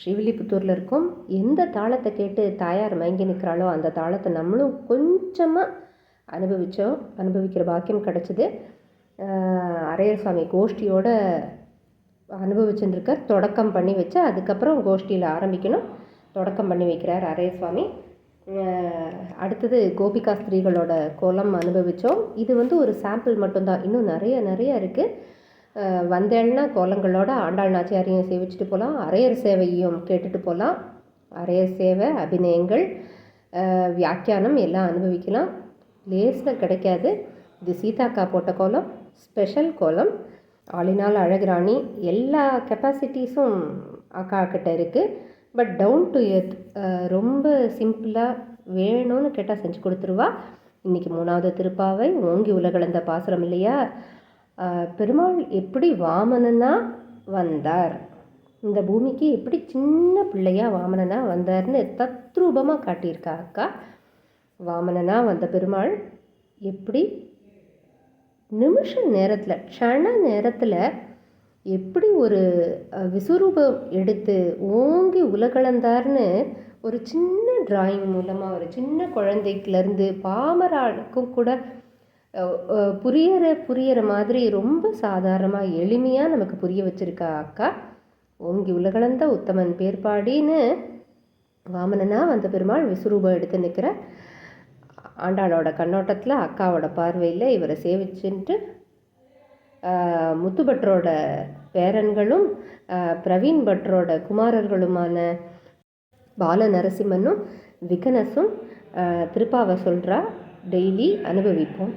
ஸ்ரீவில்லிபுத்தூரில் இருக்கோம். எந்த தாளத்தை கேட்டு தாயார் மயங்கி நிற்கிறாளோ அந்த தாளத்தை நம்மளும் கொஞ்சமாக அனுபவித்தோம் அனுபவிக்கிற பாக்கியம் கிடச்சிது. அரையர் சுவாமி கோஷ்டியோட அனுபவிச்சுருக்கார் தொடக்கம் பண்ணி வச்சு அதுக்கப்புறம் கோஷ்டியில் ஆரம்பிக்கணும். தொடக்கம் பண்ணி வைக்கிறார் அரையர் சுவாமி. அடுத்தது கோபிகா ஸ்திரீகளோட கோலம் அனுபவித்தோம் இது வந்து ஒரு சாம்பிள் மட்டும்தான். இன்னும் நிறைய நிறைய இருக்குது வந்தேன்னா கோலங்களோட ஆண்டாள் நாச்சியாரையும் சேவிச்சுட்டு போகலாம் அரையர் சேவையும் கேட்டுட்டு போகலாம் அரையர் சேவை அபிநயங்கள் வியாக்கியானம் எல்லாம் அனுபவிக்கலாம். லேஸில் கிடைக்காது. இது சீதாக்கா போட்ட கோலம் ஸ்பெஷல் கோலம். ஆளினால் அழகுராணி. எல்லா கெப்பாசிட்டிஸும் அக்கா கிட்ட இருக்குது பட் டவுன் டு எர்த் ரொம்ப சிம்பிளாக வேணும்னு கேட்டால் செஞ்சு கொடுத்துருவா. இன்றைக்கி மூணாவது திருப்பாவை. ஓங்கி உலகளந்த பாசுரம் இல்லையா? பெருமாள் எப்படி வாமனனாக வந்தார்? இந்த பூமிக்கு எப்படி சின்ன பிள்ளையா வாமனனா வந்தார்னு தத்ரூபமாக காட்டியிருக்கா அக்கா. வாமனனா வந்த பெருமாள் எப்படி நிமிஷ நேரத்தில் க்ஷண நேரத்தில் எப்படி ஒரு அஹ், விஸ்வரூபம் எடுத்து ஓங்கி உலகளந்தார்னு ஒரு சின்ன டிராயிங் மூலமாக ஒரு சின்ன குழந்தைக்குலேருந்து பாமராளுக்கும் கூட புரியற புரியற மாதிரி ரொம்ப சாதாரணமாக எளிமையாக நமக்கு புரிய வச்சிருக்கா அக்கா? ஓங்கி உலகளந்த உத்தமன் பேர்பாடின்னு வாமனனா வந்த பெருமாள் விஸ்வரூபம் எடுத்து நிற்கிற ஆண்டாளோட கண்ணோட்டத்தில் அக்காவோட பார்வையில் இவரை சேவிச்சுட்டு முத்து பட்ரோட பேரன்களும் பிரவீன் பட்ரோட குமாரர்களுமான பால நரசிம்மனும் விகனஸும் திருப்பாவை சொல்கிறா டெய்லி அனுபவிப்போம்.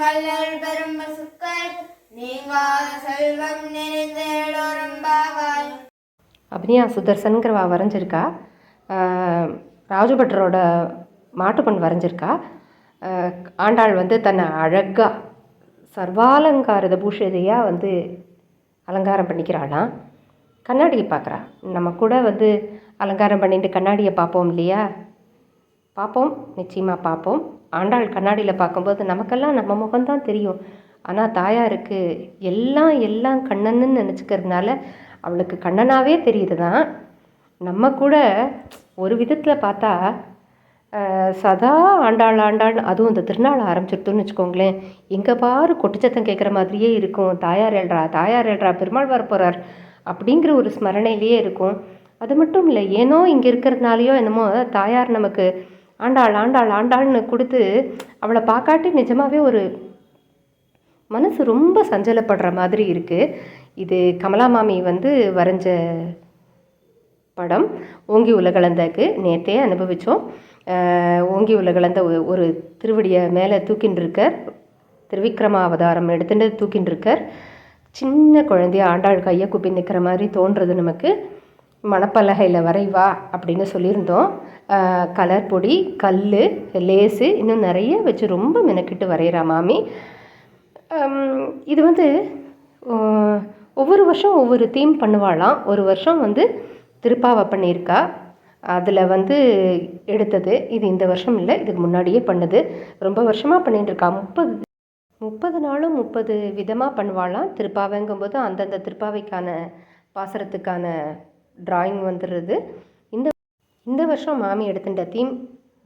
வல்லல் பெரும் பசுக்கள் நீங்காத செல்வம் நிறைந்தேடோரும் பாவாய். அபினியா சுதர்சன்கிறவா வரைஞ்சிருக்கா. ராஜபட்டரோட மாட்டுப்பண் வரைஞ்சிருக்கா. ஆண்டாள் வந்து தன்னை அழகாக சர்வாலங்காரத பூஷதையாக வந்து அலங்காரம் பண்ணிக்கிறாளாம் கண்ணாடியை பார்க்குறா. நம்ம கூட வந்து அலங்காரம் பண்ணிட்டு கண்ணாடியை பார்ப்போம் இல்லையா? பார்ப்போம். நிச்சயமாக பார்ப்போம். ஆண்டாள் கண்ணாடியில் பார்க்கும்போது நமக்கெல்லாம் நம்ம முகம்தான் தெரியும். ஆனால் தாயாருக்கு எல்லாம் எல்லாம் கண்ணன்னு நினச்சிக்கிறதுனால அவளுக்கு கண்ணனாகவே தெரியுது தான் நம்ம கூட ஒரு விதத்தில் பார்த்தா சதா ஆண்டாள் ஆண்டாள் அதுவும் இந்த திருநாள் ஆரம்பிச்சிருத்துன்னு வச்சுக்கோங்களேன். எங்கே பாரு கொட்டுச்சத்தம் கேட்குற மாதிரியே இருக்கும். தாயார் எழுறா தாயார் எழுறா பெருமாள் வரப்போகிறார் அப்படிங்கிற ஒரு ஸ்மரணையிலேயே இருக்கும். அது மட்டும் இல்லை ஏனோ இங்கே இருக்கிறதுனாலையோ என்னமோ தாயார் நமக்கு ஆண்டாள் ஆண்டாள் ஆண்டாள்னு கொடுத்து அவளை பார்க்காட்டி நிஜமாகவே ஒரு மனசு ரொம்ப சஞ்சலப்படுற மாதிரி இருக்குது இது கமலா மாமி வந்து வரைஞ்ச படம் ஓங்கி உலகளந்தக்கு நேற்றே அனுபவித்தோம் ஓங்கி உலகளந்த ஒரு திருவடியை மேலே தூக்கின்றிருக்கார். திருவிக்ரம அவதாரம் எடுத்துட்டு தூக்கின்றிருக்கார். சின்ன குழந்தைய ஆண்டாள் கையை குப்பி நிற்கிற மாதிரி தோன்றுறது நமக்கு. மணப்பலகையில் வரைவா அப்படின்னு சொல்லியிருந்தோம். கலர் பொடி கல் லேஸு இன்னும் நிறைய வச்சு ரொம்ப மெனக்கிட்டு வரைகிறா மாமி. இது வந்து ஒவ்வொரு வருஷம் ஒவ்வொரு தீம் பண்ணுவாளாம். ஒரு வருஷம் வந்து திருப்பாவை பண்ணியிருக்கா. அதில் வந்து எடுத்தது. இது இந்த வருஷம் இல்லை இதுக்கு முன்னாடியே பண்ணுது. ரொம்ப வருஷமாக பண்ணிட்டுருக்கா. முப்பது முப்பது நாளும் முப்பது விதமாக பண்ணுவாளாம். திருப்பாவைங்கும்போது அந்தந்த திருப்பாவைக்கான பாசரத்துக்கான டிராயிங் வந்துடுறது. இந்த இந்த வருஷம் மாமி எடுத்துட்ட தீம்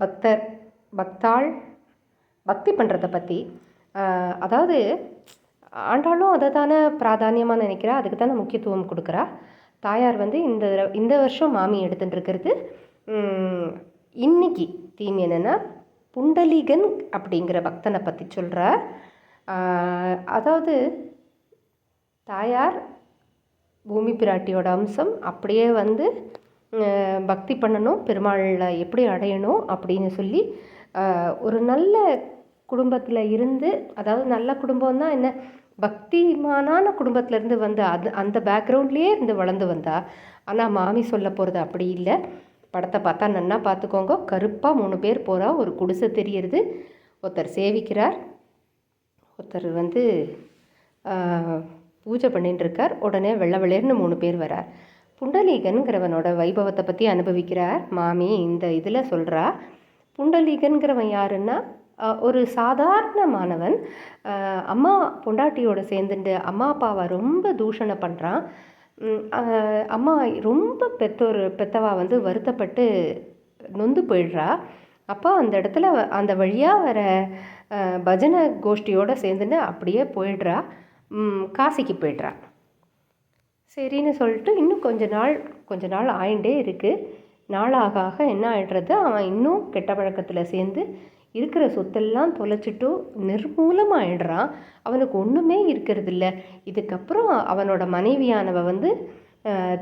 பக்தர் பக்தாள் பக்தி பண்ணுறத பற்றி அதாவது ஆண்டாளும் அதை தானே பிராதானியமாக நினைக்கிறா அதுக்கு தானே முக்கியத்துவம் கொடுக்குறா. தாயார் வந்து இந்த இந்த வருஷம் மாமி எடுத்துட்டுருக்கிறது இன்னைக்கு தீம் என்னென்னா புண்டலிகன் அப்படிங்கிற பக்தனை பற்றி சொல்கிறா அதாவது தாயார் பூமி பிராட்டியோட அம்சம் அப்படியே வந்து பக்தி பண்ணணும் பெருமாளை எப்படி அடையணும் அப்படின்னு சொல்லி ஒரு நல்ல குடும்பத்தில் இருந்து அதாவது நல்ல குடும்பம்னா என்ன? பக்திமானான குடும்பத்திலேருந்து வந்து அது அந்த பேக்ரவுண்ட்லேயே இருந்து வளர்ந்து வந்தா ஆனால் மாமி சொல்ல போகிறது அப்படி இல்லை. படத்தை பார்த்தா நன்னா பார்த்துக்கோங்க. கருப்பாக மூணு பேர் போகிறா ஒரு குடிசை தெரியறது. ஒருத்தர் சேவிக்கிறார். ஒருத்தர் வந்து பூஜை பண்ணிட்டுருக்கார் உடனே வெள்ளை வெளியர்னு மூணு பேர் வரார். புண்டலீகன்கிறவனோட வைபவத்தை பற்றி அனுபவிக்கிறார். மாமி இந்த இதில் சொல்கிறா புண்டலீகன்கிறவன் யாருன்னா ஒரு சாதாரணமானவன் அம்மா பொண்டாட்டியோட சேர்ந்துட்டு அம்மா அப்பாவை ரொம்ப தூஷணம் பண்ணுறான் அம்மா ரொம்ப பெத்தோர் பெத்தவா வந்து வருத்தப்பட்டு நொந்து போயிடுறா. அப்போ அந்த இடத்துல வ- அந்த வழியாக வர பஜனை கோஷ்டியோடு சேர்ந்துன்னு அப்படியே போயிடுறா. காசிக்கு போய்ட்றா. சரின்னு சொல்லிட்டு இன்னும் கொஞ்ச நாள் கொஞ்ச நாள் ஆயிண்டே இருக்குது நாளாக ஆக என்ன ஆகிடுறது அவன் இன்னும் கெட்ட பழக்கத்தில் சேர்ந்து இருக்கிற சொத்தெல்லாம் தொலைச்சிட்டு நிர்மூலமாயிடுறான் அவனுக்கு ஒன்றுமே இருக்கிறதில்ல. இதுக்கப்புறம் அவனோட மனைவியானவ வந்து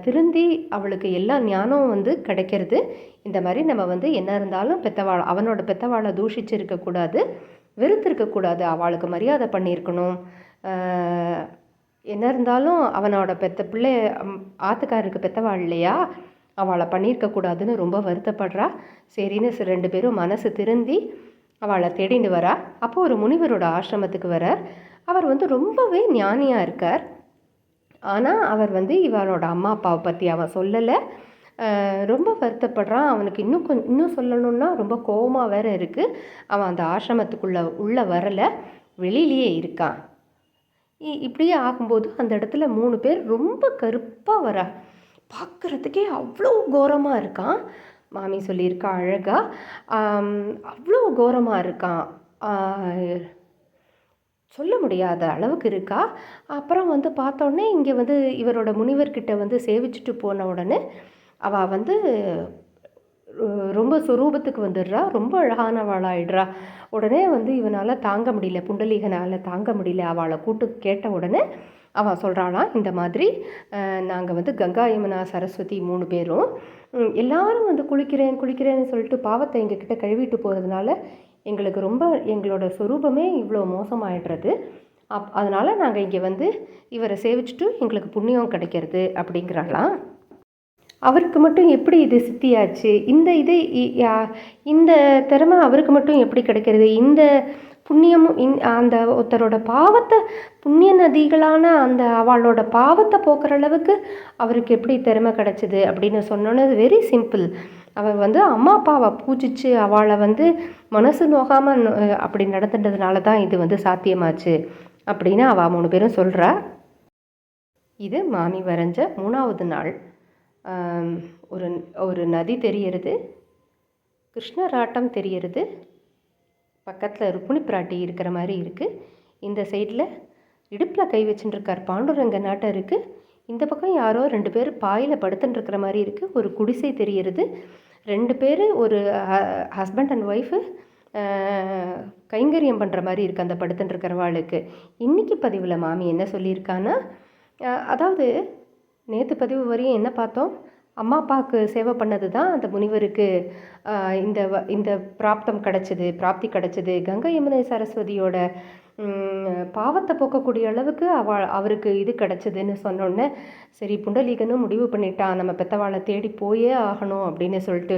திருந்தி அவளுக்கு எல்லா ஞானம் வந்து கிடைக்கிறது. இந்த மாதிரி நம்ம வந்து என்ன இருந்தாலும் பெத்தவாள் அவனோட பெத்தவாளை தூஷிச்சு இருக்கக்கூடாது வெறுத்து இருக்கக்கூடாது அவளுக்கு மரியாதை பண்ணியிருக்கணும். என்ன இருந்தாலும் அவனோட பெத்த பிள்ளை ஆத்துக்காரருக்கு பெத்தவாள் இல்லையா? அவளை பண்ணியிருக்கக்கூடாதுன்னு ரொம்ப வருத்தப்படுறா. சரின்னு ரெண்டு பேரும் மனசு திருந்தி அவளை தேடிண்டு வரா. அப்போ ஒரு முனிவரோட ஆசிரமத்துக்கு வரார். அவர் வந்து ரொம்பவே ஞானியாக இருக்கார். ஆனால் அவர் வந்து இவளோட அம்மா அப்பாவை பற்றி அவன் சொல்லலை. ரொம்ப வருத்தப்படுறான். அவனுக்கு இன்னும் கொஞ்சம் இன்னும் சொல்லணும்னா ரொம்ப கோவமாக வேற இருக்குது அவன் அந்த ஆசிரமத்துக்குள்ளே உள்ளே வரலை. வெளியிலேயே இருக்கான். இப்படியே ஆகும்போது அந்த இடத்துல மூணு பேர் ரொம்ப கருப்பாக வரா. பார்க்குறதுக்கே அவ்வளோ கோரமாக இருக்கான் மாமி சொல்லியிருக்கா அழகா. அவ்வளோ கோரமாக இருக்கான் சொல்ல முடியாத அளவுக்கு இருக்கா? அப்புறம் வந்து பார்த்தோன்னே இங்கே வந்து இவரோட முனிவர்கிட்ட வந்து சேவிச்சுட்டு போன உடனே அவள் வந்து ரொம்ப சுரூபத்துக்கு வந்துடுறா. ரொம்ப அழகானவளாயிடுறா. உடனே வந்து இவனால் தாங்க முடியல. புண்டலீகனால் தாங்க முடியல. அவளை கூட்டு கேட்ட உடனே அவள் சொல்கிறாளாம் இந்த மாதிரி நாங்கள் வந்து கங்கா யமுனா சரஸ்வதி மூணு பேரும் எல்லாரும் வந்து குளிக்கிறேன் குளிக்கிறேன்னு சொல்லிட்டு பாவத்தை எங்ககிட்ட கழுவிட்டு போகிறதுனால எங்களுக்கு ரொம்ப எங்களோட சொரூபமே இவ்வளோ மோசமாயிடுறது. அப் அதனால் நாங்கள் இங்கே வந்து இவரை சேவிச்சுட்டு எங்களுக்கு புண்ணியம் கிடைக்கிறது அப்படிங்கிறாளாம் அவருக்கு மட்டும் எப்படி இது சித்தியாச்சு? இந்த இது இ- யா- இந்த திறமை அவருக்கு மட்டும் எப்படி கிடைக்கிறது? இந்த புண்ணியமும் இந் அந்த ஒருத்தரோட பாவத்தை புண்ணிய நதிகளான அந்த அவளோட பாவத்தை போக்குற அளவுக்கு அவருக்கு எப்படி திறமை கிடைச்சிது அப்படின்னு சொன்னோன்னே வெரி சிம்பிள் அவர் வந்து அம்மா அப்பாவை பூஜிச்சு அவளை வந்து மனசு நோகாமல் அப்படி நடந்துட்டதுனால தான் இது வந்து சாத்தியமாச்சு அப்படின்னு அவள் மூணு பேரும் சொல்கிறா இது மாமி வரைஞ்ச மூணாவது நாள். ஒரு ஒரு நதி தெரிகிறது கிருஷ்ணராட்டம் தெரிகிறது பக்கத்தில் ருக்குணி பிராட்டி இருக்கிற மாதிரி இருக்குது இந்த சைடில் இடுப்பில் கை வச்சுட்டுருக்கார் பாண்டுரங்க நாட்டம் இருக்குது இந்த பக்கம் யாரோ ரெண்டு பேர் பாயில் படுத்துட்டுருக்கிற மாதிரி இருக்குது ஒரு குடிசை தெரிகிறது ரெண்டு பேர் ஒரு ஹஸ்பண்ட் அண்ட் ஒய்ஃபு கைங்கரியம் பண்ணுற மாதிரி இருக்குது அந்த படுத்துட்டு இருக்கிறவாளுக்கு இன்னைக்கு பதிவில் மாமி என்ன சொல்லியிருக்கான்னா அதாவது நேற்று பதிவு வரையும் என்ன பார்த்தோம்? அம்மா அப்பாவுக்கு சேவை பண்ணது தான் அந்த முனிவருக்கு இந்த வ- இந்த பிராப்தம் கிடச்சிது பிராப்தி கிடச்சிது. கங்கை யமுனை சரஸ்வதியோட பாவத்தை போக்கக்கூடிய அளவுக்கு அவ அவருக்கு இது கிடச்சிதுன்னு சொன்னோடனே சரி புண்டலீகனும் முடிவு பண்ணிட்டான். நம்ம பெத்தவாளை தேடி போயே ஆகணும் அப்படின்னு சொல்லிட்டு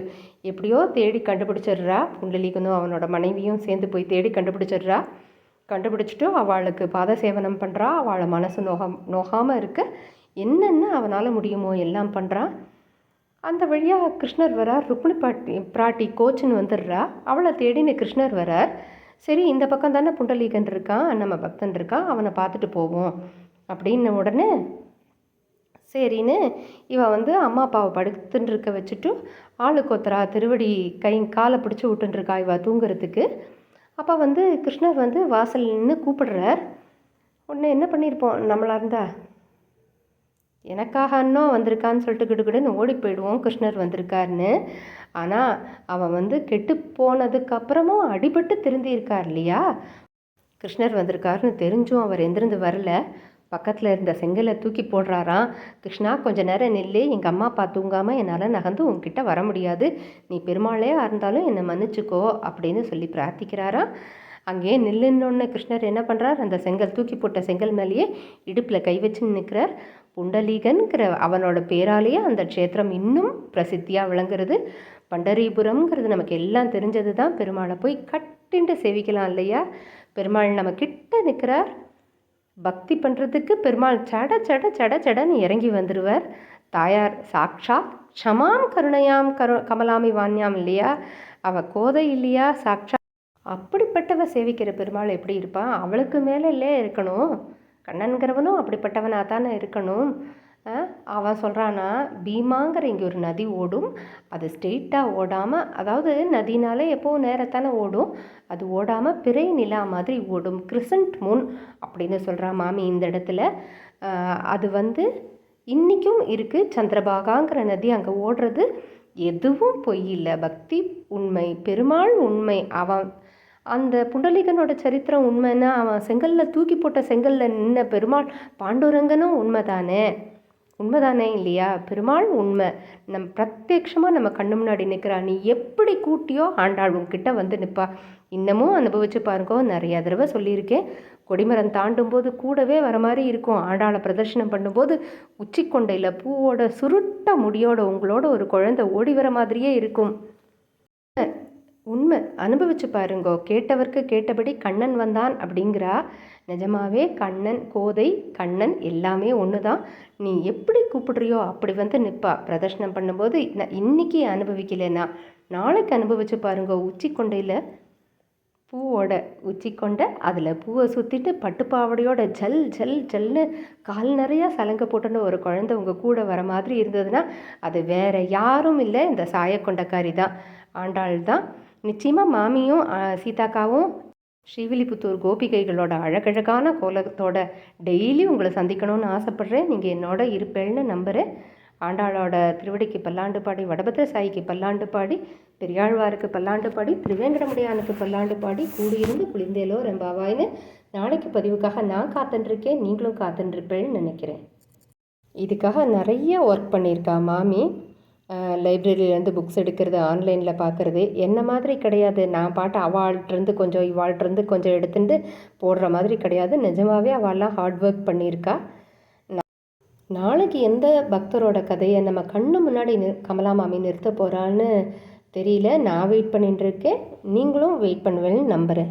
எப்படியோ தேடி கண்டுபிடிச்சிடுறா. புண்டலீகனும் அவனோட மனைவியும் சேர்ந்து போய் தேடி கண்டுபிடிச்சிடுறா. கண்டுபிடிச்சிட்டு அவளுக்கு பாத சேவனம் பண்ணுறா அவளை மனசு நோகம் நோகாமல் இருக்க என்னென்ன அவனால் முடியுமோ எல்லாம் பண்ணுறான் அந்த வழியாக கிருஷ்ணர் வரார் ருக்மிணி பாட்டி பிராட்டி கோச்சுன்னு வந்துடுறா. அவளை தேடின்னு கிருஷ்ணர் வரார். சரி இந்த பக்கம் தானே புண்டலீகன் இருக்கான் நம்ம பக்தன் இருக்கான் அவனை பார்த்துட்டு போவோம் அப்படின்ன உடனே சரின்னு இவன் வந்து அம்மா அப்பாவை படுத்துன்னு இருக்க வச்சுட்டு ஆளுக்கு ஒருத்தரா திருவடி கை காலை பிடிச்சி விட்டுருக்கா இவா தூங்குறதுக்கு. அப்போ வந்து கிருஷ்ணர் வந்து வாசல் நின்று கூப்பிடுறார். உடனே என்ன பண்ணியிருப்போம்? நம்மளா இருந்தா? எனக்காக இன்னும் வந்திருக்கான்னு சொல்லிட்டு கிடுகிடுன்னு ஓடி போயிடுவோம். கிருஷ்ணர் வந்திருக்காருன்னு. ஆனால் அவன் வந்து கெட்டு போனதுக்கப்புறமும் அடிபட்டு திருந்தியிருக்கார் இல்லையா? கிருஷ்ணர் வந்திருக்காருன்னு தெரிஞ்சும் அவர் எந்திருந்து வரல. பக்கத்தில் இருந்த செங்கலை தூக்கி போடுறாராம். கிருஷ்ணா கொஞ்ச நேரம் நில்லு. எங்கள் அம்மா அப்பா தூங்காமல் என்னால் நகர்ந்து உங்ககிட்ட வர முடியாது. நீ பெருமாளையாக இருந்தாலும் என்னை மன்னிச்சுக்கோ அப்படின்னு சொல்லி பிரார்த்திக்கிறாராம். அங்கேயே நில்லுன்னொன்னு கிருஷ்ணர் என்ன பண்ணுறார் அந்த செங்கல் தூக்கி போட்ட செங்கல் மேலேயே இடுப்பில் கை வச்சு நிற்கிறார் புண்டலீகன்கிற அவனோட பேராலேயே அந்த க்ஷேத்திரம் இன்னும் பிரசித்தியாக விளங்குறது. பண்டரிபுரம்ங்கிறது நமக்கு எல்லாம் தெரிஞ்சது தான் பெருமாளை போய் கட்டிண்டு சேவிக்கலாம் இல்லையா? பெருமாள் நம்ம கிட்ட நிற்கிறார் பக்தி பண்ணுறதுக்கு பெருமாள் சட சட சட சடன்னு இறங்கி வந்துடுவார் தாயார் சாக்ஷாத் க்ஷமாம் கருணையாம் கரு கமலாமி வான்யாம் இல்லையா? அவள் கோதை இல்லையா? சாக்ஷா அப்படிப்பட்டவ சேவிக்கிற பெருமாள் எப்படி இருப்பான்? அவளுக்கு மேலே இல்லையே இருக்கணும். கண்ணன்கிறவனும் அப்படிப்பட்டவனாக தானே இருக்கணும் அவன் சொல்கிறானா பீமாங்கிற இங்கே ஒரு நதி ஓடும். அது ஸ்ட்ரெயிட்டாக ஓடாமல் அதாவது நதினாலே எப்போவும் நேரத்தானே ஓடும். அது ஓடாமல் பிறை நிலா மாதிரி ஓடும். கிறிசன்ட் மூன் அப்படின்னு சொல்கிறா மாமி இந்த இடத்துல. அது வந்து இன்றைக்கும் இருக்குது சந்திரபாகாங்கிற நதி அங்கே ஓடுறது எதுவும் பொய் இல்லை. பக்தி உண்மை பெருமாள் உண்மை. அவன் அந்த புண்டலிகனோட சரித்திரம் உண்மைன்னா அவன் செங்கல்ல தூக்கி போட்ட செங்கல்ல நின்ன பெருமாள் பாண்டுரங்கனும் உண்மைதானே? உண்மைதானே இல்லையா? பெருமாள் உண்மை. நம் பிரத்யக்ஷமாக நம்ம கண்ணு முன்னாடி நிற்கிறா நீ எப்படி கூட்டியோ ஆண்டாள் உங்ககிட்ட வந்து நிற்பா இன்னமும் அனுபவிச்சு பாருங்கோ. நிறைய தடவை சொல்லியிருக்கேன். கொடிமரம் தாண்டும் போது கூடவே வர மாதிரி இருக்கும். ஆண்டாளை பிரதர்ஷனம் பண்ணும்போது உச்சிக்கொண்டையில் பூவோட சுருட்ட முடியோட உங்களோட ஒரு குழந்தை ஓடி வர மாதிரியே இருக்கும். உண்மை அனுபவிச்சு பாருங்கோ. கேட்டவர்க்கு கேட்டபடி கண்ணன் வந்தான் அப்படிங்கிறா. நிஜமாவே கண்ணன் கோதை கண்ணன் எல்லாமே ஒன்று தான் நீ எப்படி கூப்பிடுறியோ அப்படி வந்து நிற்பா பிரதர்ஷனம் பண்ணும்போது நான் இன்னைக்கு அனுபவிக்கலைன்னா நாளைக்கு அனுபவிச்சு பாருங்கோ உச்சிக்கொண்டையில் பூவோட உச்சிக்கொண்டை அதில் பூவை சுற்றிட்டு பட்டுப்பாவடையோட ஜல் ஜல் ஜல்னு கால் நிறையா சலங்கை போட்டுன்னு ஒரு குழந்தை உங்கள் கூட வர மாதிரி இருந்ததுன்னா அது வேறு யாரும் இல்லை இந்த சாயக்கொண்டக்காரி தான். ஆண்டாள் தான். நிச்சயமாக மாமியும் சீதாக்காவும் ஸ்ரீவில்லிபுத்தூர் கோபிகைகளோட அழகழகான கோலத்தோட டெய்லி உங்களை சந்திக்கணும்னு ஆசைப்பட்றேன். நீங்கள் என்னோட இருப்பேன்னு நம்புகிறேன் ஆண்டாளோட திருவடிக்கு பல்லாண்டு பாடி வடபத்திர சாயிக்கு பல்லாண்டு பாடி பெரியாழ்வாருக்கு பல்லாண்டு பாடி திருவேங்கடமுடியானுக்கு பல்லாண்டு பாடி கூடியிருந்து குளிர்ந்தேலோ ரெம்பாவாயின்னு நாளைக்கு பதிவுக்காக நான் காத்துட்டுருக்கேன் நீங்களும் காத்துட்டுருப்பேன்னு நினைக்கிறேன். இதுக்காக நிறைய ஒர்க் பண்ணியிருக்கா மாமி. லைப்ரரியிலேருந்து புக்ஸ் எடுக்கிறது ஆன்லைனில் பார்க்குறது என்ன மாதிரி கிடையாது. நான் பாட்டு அவாள்கிட்டருந்து கொஞ்சம் இவாள்கிட்டருந்து கொஞ்சம் எடுத்துட்டு போடுற மாதிரி கிடையாது. நிஜமாகவே அவள்லாம் ஹார்ட் ஒர்க் பண்ணியிருக்கா. நாளைக்கு எந்த பக்தரோட கதையை நம்ம கண்ணு முன்னாடி நிறு கமலா மாமி நிறுத்த போகிறான்னு தெரியல. நான் வெயிட் பண்ணிட்டு இருக்கேன். நீங்களும் வெயிட் பண்ணுவேன்னு நம்புகிறேன்